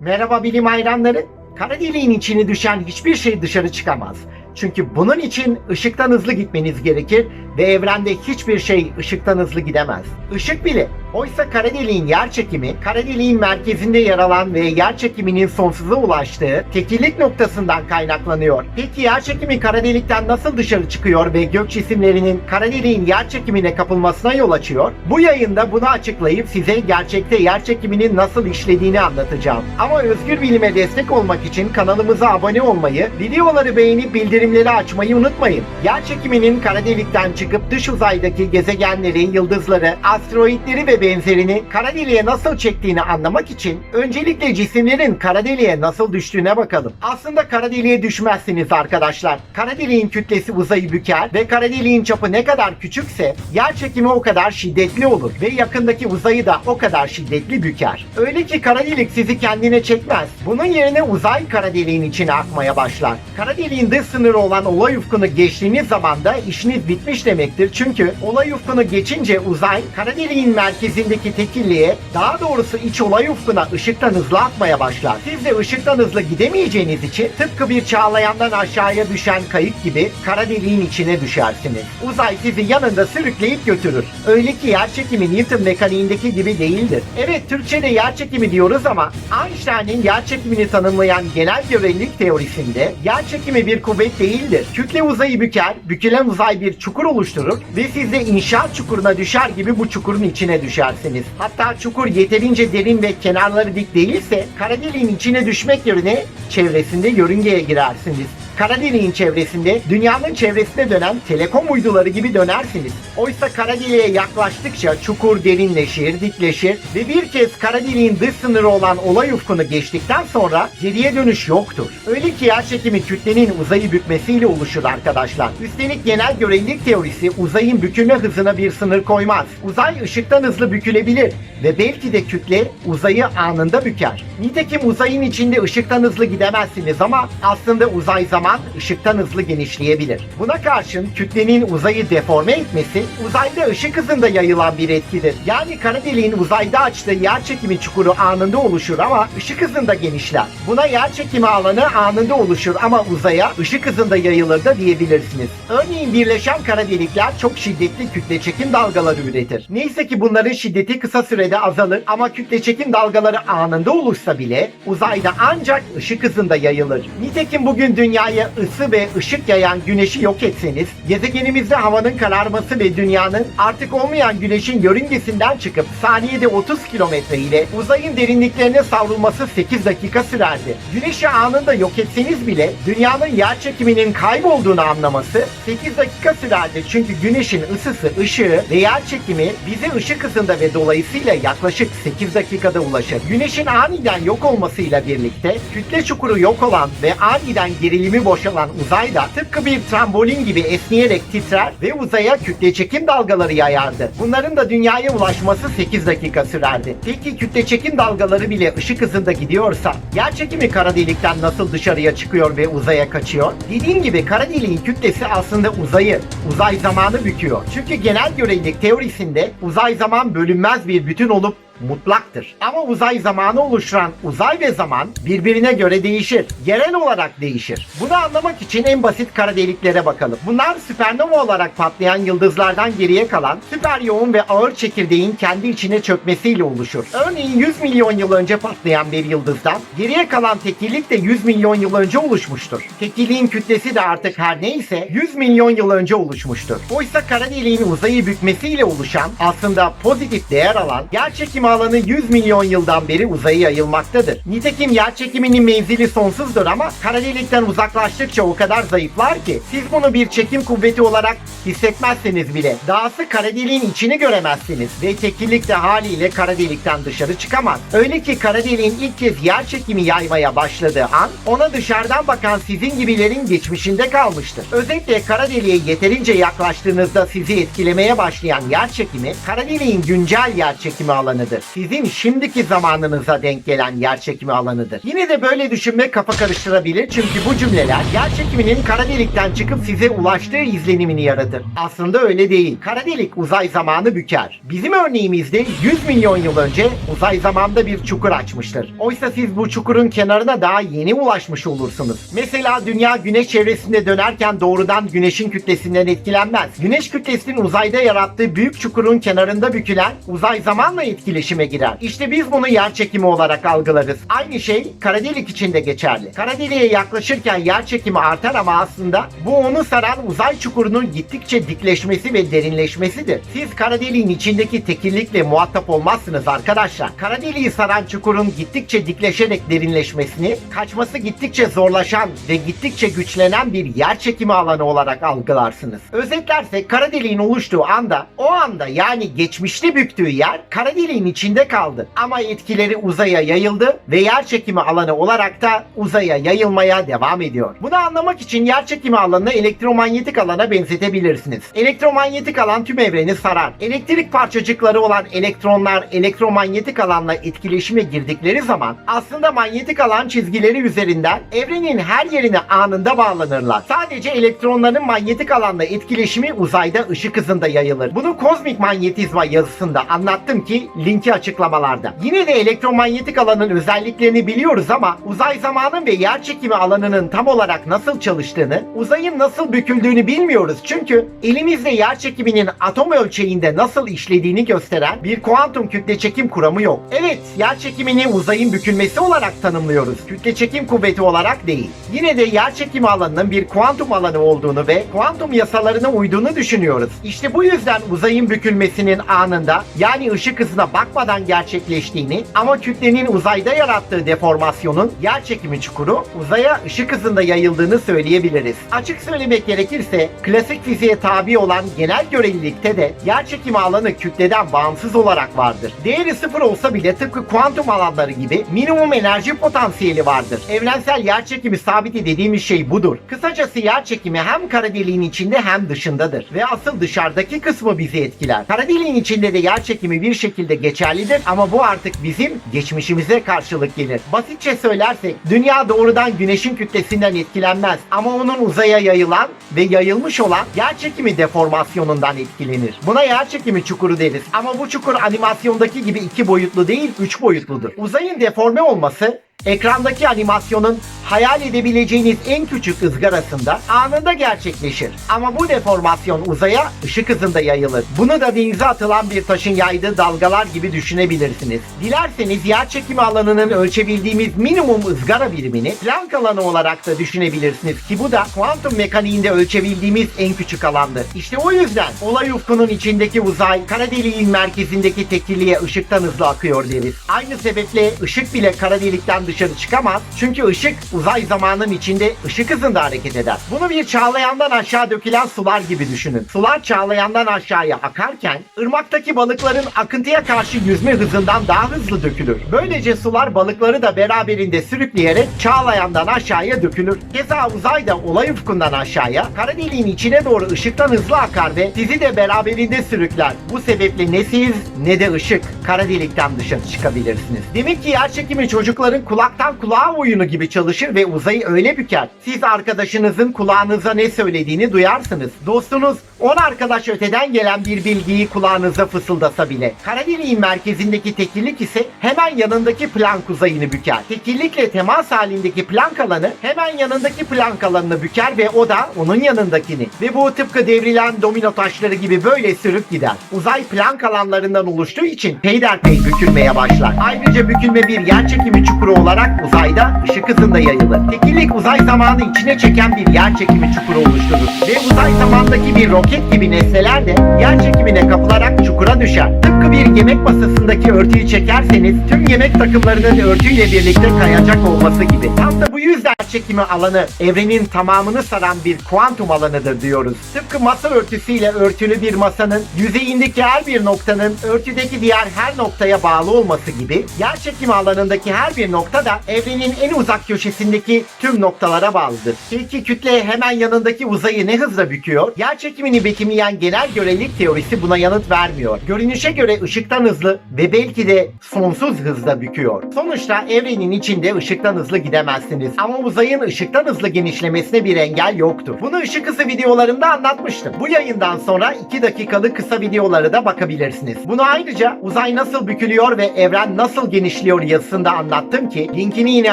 Merhaba bilim hayranları. Kara deliğin içine düşen hiçbir şey dışarı çıkamaz. Çünkü bunun için ışıktan hızlı gitmeniz gerekir ve evrende hiçbir şey ışıktan hızlı gidemez. Işık bile. Oysa kara deliğin yer çekimi, kara deliğin merkezinde yer alan ve yer çekiminin sonsuza ulaştığı tekillik noktasından kaynaklanıyor. Peki yer çekimi kara delikten nasıl dışarı çıkıyor ve gök cisimlerinin kara deliğin yer çekimine kapılmasına yol açıyor? Bu yayında bunu açıklayıp size gerçekte yer çekiminin nasıl işlediğini anlatacağım. Ama özgür bilime destek olmak için kanalımıza abone olmayı, videoları beğenip bildirimleri açmayı unutmayın. Yer çekiminin kara delikten çıkıp dış uzaydaki gezegenleri, yıldızları, asteroidleri ve benzerini kara deliğe nasıl çektiğini anlamak için öncelikle cisimlerin kara deliğe nasıl düştüğüne bakalım. Aslında kara deliğe düşmezsiniz arkadaşlar. Kara deliğin kütlesi uzayı büker ve kara deliğin çapı ne kadar küçükse yer çekimi o kadar şiddetli olur ve yakındaki uzayı da o kadar şiddetli büker. Öyle ki kara delik sizi kendine çekmez. Bunun yerine uzay kara deliğin içine akmaya başlar. Kara deliğin dış sınırı olan olay ufkunu geçtiğiniz zaman da işiniz bitmiş demektir. Çünkü olay ufkunu geçince uzay kara deliğin merkezindeki tekilliğe daha doğrusu iç olay ufkuna ışıktan hızlı akmaya başlar. Siz de ışıktan hızlı gidemeyeceğiniz için tıpkı bir çağlayandan aşağıya düşen kayık gibi kara deliğin içine düşersiniz. Uzay sizi yanında sürükleyip götürür. Öyle ki yer çekimi Newton mekaniğindeki gibi değildir. Evet Türkçe'de yer çekimi diyoruz ama Einstein'in yer çekimini tanımlayan genel görelilik teorisinde yer çekimi bir kuvvet değildir. Kütle uzayı büker, bükülen uzay bir çukur oluşturur ve siz de inşaat çukuruna düşer gibi bu çukurun içine düşersiniz. Hatta çukur yeterince derin ve kenarları dik değilse kara deliğin içine düşmek yerine çevresinde yörüngeye girersiniz. Kara deliğin çevresinde dünyanın çevresine dönen telekom uyduları gibi dönersiniz. Oysa kara deliğe yaklaştıkça çukur derinleşir, dikleşir ve bir kez kara deliğin dış sınırı olan olay ufkunu geçtikten sonra geriye dönüş yoktur. Öyle ki yer çekimi kütlenin uzayı bükmesiyle oluşur arkadaşlar. Üstelik genel görelilik teorisi uzayın bükülme hızına bir sınır koymaz. Uzay ışıktan hızlı bükülebilir ve belki de kütle uzayı anında büker. Nitekim uzayın içinde ışıktan hızlı gidemezsiniz ama aslında uzay zaman ışıktan hızlı genişleyebilir. Buna karşın kütlenin uzayı deforme etmesi uzayda ışık hızında yayılan bir etkidir. Yani kara deliğin uzayda açtığı yer çekimi çukuru anında oluşur ama ışık hızında genişler. Buna yer çekimi alanı anında oluşur ama uzaya ışık hızında yayılır da diyebilirsiniz. Örneğin birleşen kara delikler çok şiddetli kütle çekim dalgaları üretir. Neyse ki bunların şiddeti kısa sürede azalır ama kütle çekim dalgaları anında oluşsa bile uzayda ancak ışık hızında yayılır. Nitekim bugün dünyaya ısı ve ışık yayan güneşi yok etseniz, gezegenimizde havanın kararması ve dünyanın artık olmayan güneşin yörüngesinden çıkıp saniyede 30 kilometre ile uzayın derinliklerine savrulması 8 dakika sürerdi. Güneşi anında yok etseniz bile dünyanın yer çekiminin kaybolduğunu anlaması 8 dakika sürerdi. Çünkü güneşin ısısı, ışığı ve yer çekimi bize ışık hızında ve dolayısıyla yaklaşık 8 dakikada ulaşır. Güneşin aniden yok olmasıyla birlikte kütle çukuru yok olan ve aniden gerilimi boşalan uzayda tıpkı bir trambolin gibi esneyerek titrer ve uzaya kütle çekim dalgaları yayardı. Bunların da dünyaya ulaşması 8 dakika sürerdi. Peki kütle çekim dalgaları bile ışık hızında gidiyorsa yer çekimi kara delikten nasıl dışarıya çıkıyor ve uzaya kaçıyor? Dediğim gibi kara deliğin kütlesi aslında uzayı, uzay zamanı büküyor. Çünkü genel görelilik teorisinde uzay zaman bölünmez bir bütün olup mutlaktır. Ama uzay zamanı oluşturan uzay ve zaman birbirine göre değişir. Yerel olarak değişir. Bunu anlamak için en basit kara deliklere bakalım. Bunlar süpernova olarak patlayan yıldızlardan geriye kalan süper yoğun ve ağır çekirdeğin kendi içine çökmesiyle oluşur. Örneğin 100 milyon yıl önce patlayan bir yıldızdan geriye kalan tekillik de 100 milyon yıl önce oluşmuştur. Tekilliğin kütlesi de artık her neyse 100 milyon yıl önce oluşmuştur. Oysa kara deliğin uzayı bükmesiyle oluşan aslında pozitif değer alan yer çekimi alanı 100 milyon yıldan beri uzaya yayılmaktadır. Nitekim yer çekiminin menzili sonsuzdur ama kara delikten uzaklaştıkça o kadar zayıflar ki siz bunu bir çekim kuvveti olarak hissetmezseniz bile dahası kara deliğin içini göremezsiniz ve tekillik de haliyle kara delikten dışarı çıkamaz. Öyle ki kara deliğin ilk kez yer çekimi yaymaya başladığı an ona dışarıdan bakan sizin gibilerin geçmişinde kalmıştır. Özetle kara deliğe yeterince yaklaştığınızda sizi etkilemeye başlayan yer çekimi kara deliğin güncel yer çekimi alanıdır. Alanıdır. Sizin şimdiki zamanınıza denk gelen yer çekimi alanıdır. Yine de böyle düşünmek kafa karıştırabilir çünkü bu cümleler yer çekiminin kara delikten çıkıp size ulaştığı izlenimini yaratır. Aslında öyle değil. Kara delik uzay zamanı büker. Bizim örneğimizde 100 milyon yıl önce uzay zamanda bir çukur açmıştır. Oysa siz bu çukurun kenarına daha yeni ulaşmış olursunuz. Mesela dünya güneş çevresinde dönerken doğrudan güneşin kütlesinden etkilenmez. Güneş kütlesinin uzayda yarattığı büyük çukurun kenarında bükülen uzay zamanla etkileşime girer. İşte biz bunu yer çekimi olarak algılarız. Aynı şey kara delik için de geçerli. Kara deliğe yaklaşırken yer çekimi artar ama aslında bu onu saran uzay çukurunun gittikçe dikleşmesi ve derinleşmesidir. Siz kara deliğin içindeki tekillikle muhatap olmazsınız arkadaşlar. Kara deliği saran çukurun gittikçe dikleşerek derinleşmesini, kaçması gittikçe zorlaşan ve gittikçe güçlenen bir yer çekimi alanı olarak algılarsınız. Özetlersek kara deliğin oluştuğu anda, o anda yani geçmişte büktüğü yer kara deliğin içinde kaldı. Ama etkileri uzaya yayıldı ve yer çekimi alanı olarak da uzaya yayılmaya devam ediyor. Bunu anlamak için yer çekimi alanını elektromanyetik alana benzetebilirsiniz. Elektromanyetik alan tüm evreni sarar. Elektrik parçacıkları olan elektronlar elektromanyetik alanla etkileşime girdikleri zaman aslında manyetik alan çizgileri üzerinden evrenin her yerine anında bağlanırlar. Sadece elektronların manyetik alanla etkileşimi uzayda ışık hızında yayılır. Bunu kozmik manyetizma yazısında anlattım ki linki açıklamalarda. Yine de elektromanyetik alanın özelliklerini biliyoruz ama uzay zamanın ve yer çekimi alanının tam olarak nasıl çalıştığını, uzayın nasıl büküldüğünü bilmiyoruz. Çünkü elimizde yer çekiminin atom ölçeğinde nasıl işlediğini gösteren bir kuantum kütle çekim kuramı yok. Evet, yer çekimini uzayın bükülmesi olarak tanımlıyoruz. Kütle çekim kuvveti olarak değil. Yine de yer çekimi alanının bir kuantum alanı olduğunu ve kuantum yasalarına uyduğunu düşünüyoruz. İşte bu yüzden uzayın bükülmesinin anında yani ışık hızına bakmadan gerçekleştiğini ama kütlenin uzayda yarattığı deformasyonun yer çekimi çukuru uzaya ışık hızında yayıldığını söyleyebiliriz. Açık söylemek gerekirse klasik fiziğe tabi olan genel görelilikte de yer çekimi alanı kütleden bağımsız olarak vardır. Değeri sıfır olsa bile tıpkı kuantum alanları gibi minimum enerji potansiyeli vardır. Evrensel yer çekimi sabiti dediğimiz şey budur. Kısacası yer çekimi hem kara deliğin içinde hem dışındadır ve asıl dışarıdaki kısmı bizi etkiler. Kara deliğin içinde de yer çekimi bir şekilde geçerlidir ama bu artık bizim geçmişimize karşılık gelir. Basitçe söylersek dünya doğrudan güneşin kütlesinden etkilenmez ama onun uzaya yayılan ve yayılmış olan yer çekimi deformasyonundan etkilenir. Buna yer çekimi çukuru deriz ama bu çukur animasyondaki gibi iki boyutlu değil üç boyutludur. Uzayın deforme olması ekrandaki animasyonun hayal edebileceğiniz en küçük ızgarasında anında gerçekleşir. Ama bu deformasyon uzaya ışık hızında yayılır. Bunu da denize atılan bir taşın yaydığı dalgalar gibi düşünebilirsiniz. Dilerseniz yer çekimi alanının ölçebildiğimiz minimum ızgara birimini Planck alanı olarak da düşünebilirsiniz ki bu da kuantum mekaniğinde ölçebildiğimiz en küçük alandır. İşte o yüzden olay ufkunun içindeki uzay kara deliğin merkezindeki tekilliğe ışıktan hızlı akıyor deriz. Aynı sebeple ışık bile kara delikten dışarı çıkamaz. Çünkü ışık uzay zamanın içinde ışık hızında hareket eder. Bunu bir çağlayandan aşağı dökülen sular gibi düşünün. Sular çağlayandan aşağıya akarken ırmaktaki balıkların akıntıya karşı yüzme hızından daha hızlı dökülür. Böylece sular balıkları da beraberinde sürükleyerek çağlayandan aşağıya dökülür. Keza uzay da olay ufkundan aşağıya kara deliğin içine doğru ışıktan hızlı akar ve sizi de beraberinde sürükler. Bu sebeple ne siz ne de ışık kara delikten dışarı çıkabilirsiniz. Demek ki yer çekimi çocukların kulaktan kulağa oyunu gibi çalışır ve uzayı öyle büker. Siz arkadaşınızın kulağınıza ne söylediğini duyarsınız. Dostunuz 10 arkadaş öteden gelen bir bilgiyi kulağınıza fısıldasa bile. Kara deliğin merkezindeki tekillik ise hemen yanındaki Planck uzayını büker. Tekillikle temas halindeki Planck alanı hemen yanındaki Planck alanını büker ve o da onun yanındakini. Ve bu tıpkı devrilen domino taşları gibi böyle sürüp gider. Uzay Planck alanlarından oluştuğu için peyderpey bükülmeye başlar. Ayrıca bükülme bir yer çekimi çukuru olarak uzayda ışık hızında yayılır. Tekillik uzay zamanı içine çeken bir yer çekimi çukuru oluşturur. Ve uzay zamandaki bir roket gibi nesneler de yer çekimine kapılarak çukura düşer. Tıpkı bir yemek masasındaki örtüyü çekerseniz tüm yemek takımlarının örtüyle birlikte kayacak olması gibi. Tam da bu yüzden çekimi alanı evrenin tamamını saran bir kuantum alanıdır diyoruz. Tıpkı masa örtüsüyle örtülü bir masanın yüzeyindeki her bir noktanın örtüdeki diğer her noktaya bağlı olması gibi yer çekimi alanındaki her bir nokta olsa da evrenin en uzak köşesindeki tüm noktalara bağlıdır. Peki kütle hemen yanındaki uzayı ne hızla büküyor? Yer çekimini betimleyen genel görelilik teorisi buna yanıt vermiyor. Görünüşe göre ışıktan hızlı ve belki de sonsuz hızla büküyor. Sonuçta evrenin içinde ışıktan hızlı gidemezsiniz. Ama uzayın ışıktan hızlı genişlemesine bir engel yoktur. Bunu ışık hızı videolarımda anlatmıştım. Bu yayından sonra 2 dakikalık kısa videoları da bakabilirsiniz. Bunu ayrıca uzay nasıl bükülüyor ve evren nasıl genişliyor yazısında anlattım ki linkini yine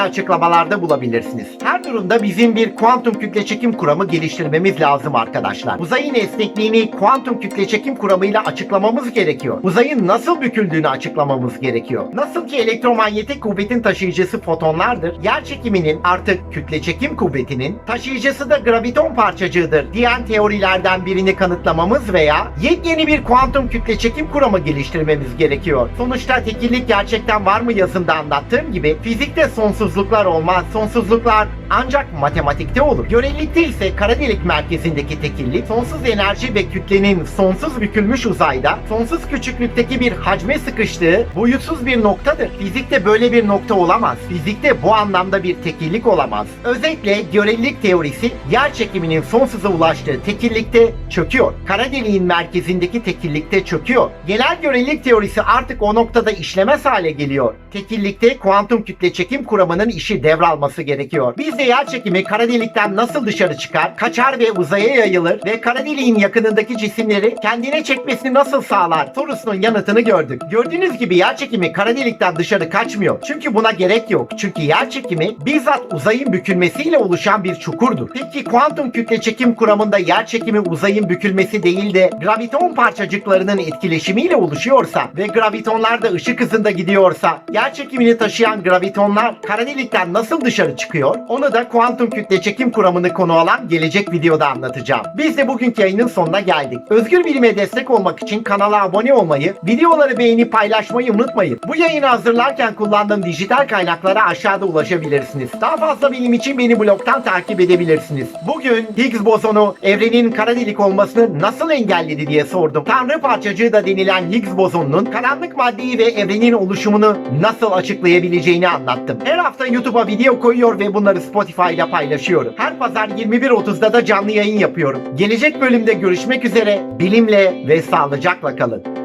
açıklamalarda bulabilirsiniz. Her durumda bizim bir kuantum kütle çekim kuramı geliştirmemiz lazım arkadaşlar. Uzayın esnekliğini kuantum kütle çekim kuramıyla açıklamamız gerekiyor. Uzayın nasıl büküldüğünü açıklamamız gerekiyor. Nasıl ki elektromanyetik kuvvetin taşıyıcısı fotonlardır, yer çekiminin artık kütle çekim kuvvetinin taşıyıcısı da graviton parçacığıdır diyen teorilerden birini kanıtlamamız veya yepyeni bir kuantum kütle çekim kuramı geliştirmemiz gerekiyor. Sonuçta tekillik gerçekten var mı yazında anlattığım gibi fizikte sonsuzluklar olmaz. Sonsuzluklar ancak matematikte olur. Görelilikte ise kara delik merkezindeki tekillik sonsuz enerji ve kütlenin sonsuz bükülmüş uzayda sonsuz küçüklükteki bir hacme sıkıştığı boyutsuz bir noktadır. Fizikte böyle bir nokta olamaz. Fizikte bu anlamda bir tekillik olamaz. Özetle görelilik teorisi yer çekiminin sonsuza ulaştığı tekillikte çöküyor. Kara deliğin merkezindeki tekillikte çöküyor. Genel görelilik teorisi artık o noktada işlemez hale geliyor. Tekillikte kuantum kütle çekim kuramının işi devralması gerekiyor. Biz de yer çekimi kara delikten nasıl dışarı çıkar, kaçar ve uzaya yayılır ve kara deliğin yakınındaki cisimleri kendine çekmesini nasıl sağlar sorusunun yanıtını gördük. Gördüğünüz gibi yer çekimi kara delikten dışarı kaçmıyor. Çünkü buna gerek yok. Çünkü yer çekimi bizzat uzayın bükülmesiyle oluşan bir çukurdur. Peki kuantum kütle çekim kuramında yer çekimi uzayın bükülmesi değil de graviton parçacıklarının etkileşimiyle oluşuyorsa ve gravitonlar da ışık hızında gidiyorsa yer çekimini taşıyan gravitonlar kara delikten nasıl dışarı çıkıyor? Onu da kuantum kütle çekim kuramını konu alan gelecek videoda anlatacağım. Biz de bugünkü yayının sonuna geldik. Özgür Bilim'e destek olmak için kanala abone olmayı, videoları beğenip paylaşmayı unutmayın. Bu yayını hazırlarken kullandığım dijital kaynaklara aşağıda ulaşabilirsiniz. Daha fazla bilim için beni blogdan takip edebilirsiniz. Bugün Higgs bozonu evrenin kara delik olmasını nasıl engelledi diye sordum. Tanrı parçacığı da denilen Higgs bozonunun karanlık maddeyi ve evrenin oluşumunu nasıl açıklayabileceğini anlattım. Her hafta YouTube'a video koyuyor ve bunları Spotify ile paylaşıyorum. Her pazar 21.30'da da canlı yayın yapıyorum. Gelecek bölümde görüşmek üzere. Bilimle ve sağlıcakla kalın.